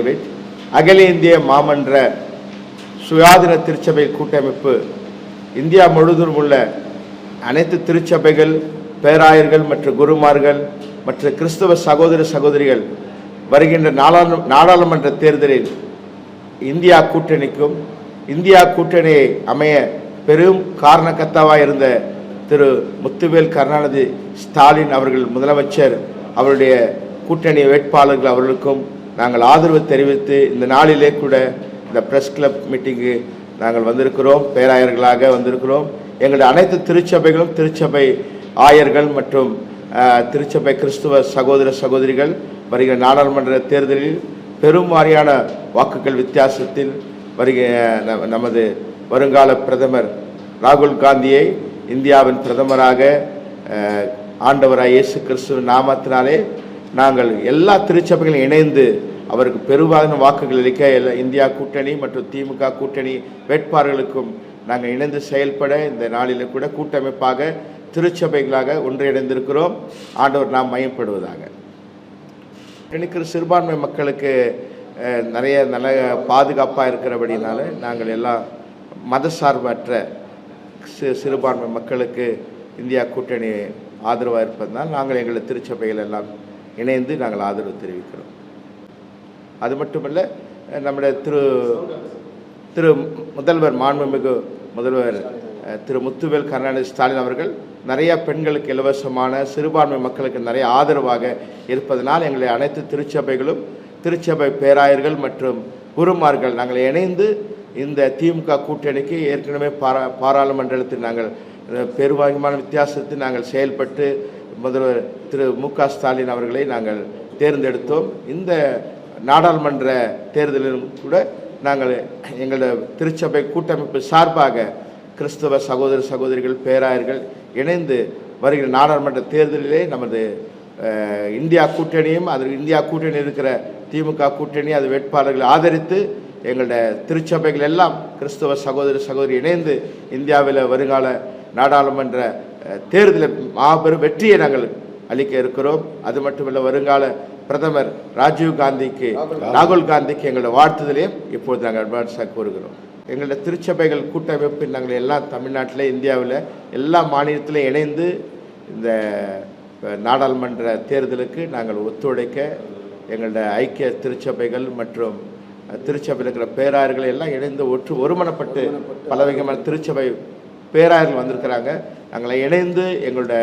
David. அகில இந்திய மாமன்ற சுயாதீன திருச்சபை கூட்டமைப்பு. இந்தியா முழுவதும் உள்ள அனைத்து திருச்சபைகள் பேராயர்கள் மற்றும் குருமார்கள் மற்ற கிறிஸ்தவ சகோதர சகோதரிகள் வருகின்ற நாடாளு நாடாளுமன்ற தேர்தலில் இந்தியா கூட்டணிக்கும் இந்தியா கூட்டணியை அமைய பெரும் காரணக்கர்த்தாவாக இருந்த திரு முத்துவேல் கருணாநிதி ஸ்டாலின் அவர்கள் முதலமைச்சர் அவருடைய கூட்டணி வேட்பாளர்கள் அவர்களுக்கும் நாங்கள் ஆதரவு தெரிவித்து இந்த நாளிலே கூட இந்த பிரஸ் கிளப் மீட்டிங்கு நாங்கள் வந்திருக்கிறோம் பேராயர்களாக வந்திருக்கிறோம். எங்களுடைய அனைத்து திருச்சபைகளும் திருச்சபை ஆயர்கள் மற்றும் திருச்சபை கிறிஸ்துவ சகோதர சகோதரிகள் வருகிற நாடாளுமன்ற தேர்தலில் பெரும்வாரியான வாக்குகள் வித்தியாசத்தில் வருகிற ந- நமது வருங்கால பிரதமர் ராகுல் காந்தியை இந்தியாவின் பிரதமராக ஆண்டவராக இயேசு கிறிஸ்துவ நாமத்தினாலே நாங்கள் எல்லா திருச்சபைகளும் இணைந்து அவருக்கு பெருவான வாக்குகள் அளிக்க எல்லா- இந்தியா கூட்டணி மற்றும் திமுக கூட்டணி வேட்பாளர்களுக்கும் நாங்கள் இணைந்து செயல்பட இந்த நாளில் கூட கூட்டமைப்பாக திருச்சபைகளாக ஒன்றிணைந்திருக்கிறோம். ஆண்டவர் நாம் மையப்படுவதாக. இருக்கிற சிறுபான்மை மக்களுக்கு நிறைய நல்ல பாதுகாப்பாக இருக்கிறபடினால நாங்கள் எல்லாம் மதசார்பற்ற சி சிறுபான்மை மக்களுக்கு இந்தியா கூட்டணி ஆதரவாக இருப்பதனால் நாங்கள் எங்கள் திருச்சபைகள் எல்லாம் இணைந்து நாங்கள் ஆதரவு தெரிவிக்கிறோம். அது மட்டுமல்ல நம்முடைய திரு திரு முதல்வர் மாண்புமிகு முதல்வர் திரு முத்துவேல் கருணாநிதி ஸ்டாலின் அவர்கள் நிறைய பெண்களுக்கு இலவசமான சிறுபான்மை மக்களுக்கு நிறைய ஆதரவாக இருப்பதனால் எங்களை அனைத்து திருச்சபைகளும் திருச்சபை பேராயர்கள் மற்றும் குருமார்கள் நாங்கள் இணைந்து இந்த திமுக கூட்டணிக்கு ஏற்கனவே பாரா பாராளுமன்றத்தில் நாங்கள் அஹ், வித்தியாசத்தில் நாங்கள் செயல்பட்டு முதல்வர் திரு மு க ஸ்டாலின் அவர்களை நாங்கள் தேர்ந்தெடுத்தோம். இந்த நாடாளுமன்ற தேர்தலிலும் கூட நாங்கள் எங்களோட திருச்சபை கூட்டமைப்பு சார்பாக கிறிஸ்தவ சகோதர சகோதரிகள் பேராயர்கள் இணைந்து வருகிற நாடாளுமன்ற தேர்தலிலே நமது இந்தியா கூட்டணியும் அதில் இந்தியா கூட்டணி இருக்கிற திமுக கூட்டணி அது வேட்பாளர்களை ஆதரித்து எங்களோட திருச்சபைகள் எல்லாம் கிறிஸ்தவ சகோதர சகோதரி இணைந்து இந்தியாவில் வருங்கால நாடாளுமன்ற தேர்தலில் மாபெரும் வெற்றியை நாங்கள் அளிக்க இருக்கிறோம். அது மட்டுமல்ல வருங்கால பிரதமர் ராஜீவ் காந்திக்கு ராகுல் காந்திக்கு எங்களோட வாழ்த்துதலையும் இப்பொழுது நாங்கள் அட்வான்ஸாக கூறுகிறோம். எங்களோட திருச்சபைகள் கூட்டமைப்பு நாங்கள் எல்லாம் தமிழ்நாட்டில் இந்தியாவில் எல்லா மாநிலத்திலும் இணைந்து இந்த நாடாளுமன்ற தேர்தலுக்கு நாங்கள் ஒத்துழைக்க எங்களோட ஐக்கிய திருச்சபைகள் மற்றும் திருச்சபையில் இருக்கிற பேராயர்கள் எல்லாம் இணைந்து ஒற்று ஒருமனப்பட்டு. பலவிதமான திருச்சபை பேராயர்கள் வந்திருக்கிறாங்க. நாங்களை இணைந்து எங்களோட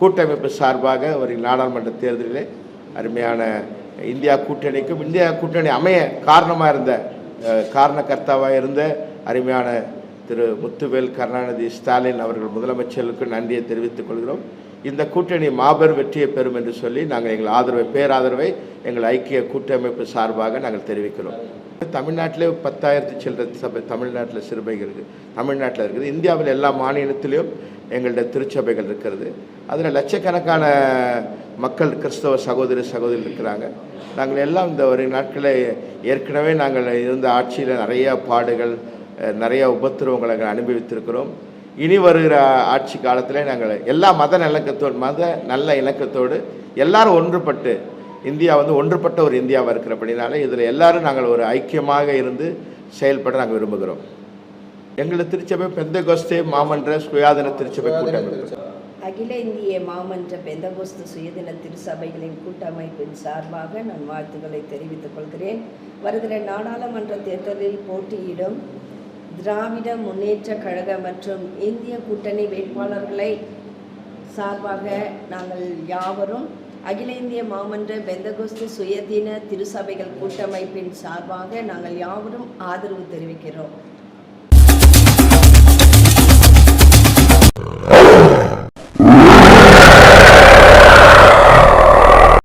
கூட்டமைப்பு சார்பாக ஒரு நாடாளுமன்ற தேர்தலிலே அருமையான இந்தியா கூட்டணிக்கும் இந்தியா கூட்டணி அமைய காரணமாக இருந்த காரணக்கர்த்தாவாக காரணகர்த்தாவாக இருந்த அருமையான திரு முத்துவேல் கருணாநிதி ஸ்டாலின் அவர்கள் முதலமைச்சர்களுக்கு நன்றியை தெரிவித்துக் கொள்கிறோம். இந்த கூட்டணி மாபெரும் வெற்றியை பெறும் என்று சொல்லி நாங்கள் எங்கள் ஆதரவை பேராதரவை எங்கள் ஐக்கிய கூட்டமைப்பு சார்பாக நாங்கள் தெரிவிக்கிறோம். தமிழ்நாட்டிலே பத்தாயிரத்து சில்லற சபை தமிழ்நாட்டில் சிறுபைகள் இருக்குது தமிழ்நாட்டில் இருக்குது. இந்தியாவில் எல்லா மாநிலத்திலையும் எங்களுடைய திருச்சபைகள் இருக்கிறது. அதில் லட்சக்கணக்கான மக்கள் கிறிஸ்தவ சகோதரி சகோதரி இருக்கிறாங்க. நாங்கள் எல்லாம் இந்த ஒரு நாட்களில் ஏற்கனவே நாங்கள் இருந்த ஆட்சியில் நிறைய பாடுகள் நிறைய உபத்திரவங்களை நாங்கள் அனுபவித்திருக்கிறோம். இனி வருகிற ஆட்சி காலத்தில் நாங்கள் எல்லா மத நல்லக்கத்தோடு மத நல்ல இணக்கத்தோடு எல்லாரும் ஒன்றுபட்டு இந்தியா வந்து ஒன்றுபட்ட ஒரு இந்தியாவாக இருக்கிறபடினால இதில் எல்லாரும் நாங்கள் ஒரு ஐக்கியமாக இருந்து செயல்பட நாங்கள் விரும்புகிறோம். எங்களது திருச்சபை பெந்தகோஸ்தே மாமன்ற சுயாதீன திருச்சபை கூட்டமைப்பு. அகில இந்திய மாமன்ற பெந்தகோஸ்து சுயதின திருச்சபைகளின் கூட்டமைப்பின் சார்பாக நான் வாழ்த்துக்களை தெரிவித்துக் கொள்கிறேன். வருகிற நாடாளுமன்ற தேர்தலில் போட்டியிடும் திராவிட முன்னேற்ற கழக மற்றும் இந்திய கூட்டணி வேட்பாளர்களை சார்பாக நாங்கள் யாவரும் அகில இந்திய மாமன்ற பெந்தகோஸ்து சுயதீன திருசபைகள் கூட்டமைப்பின் சார்பாக நாங்கள் யாவரும் ஆதரவு தெரிவிக்கிறோம்.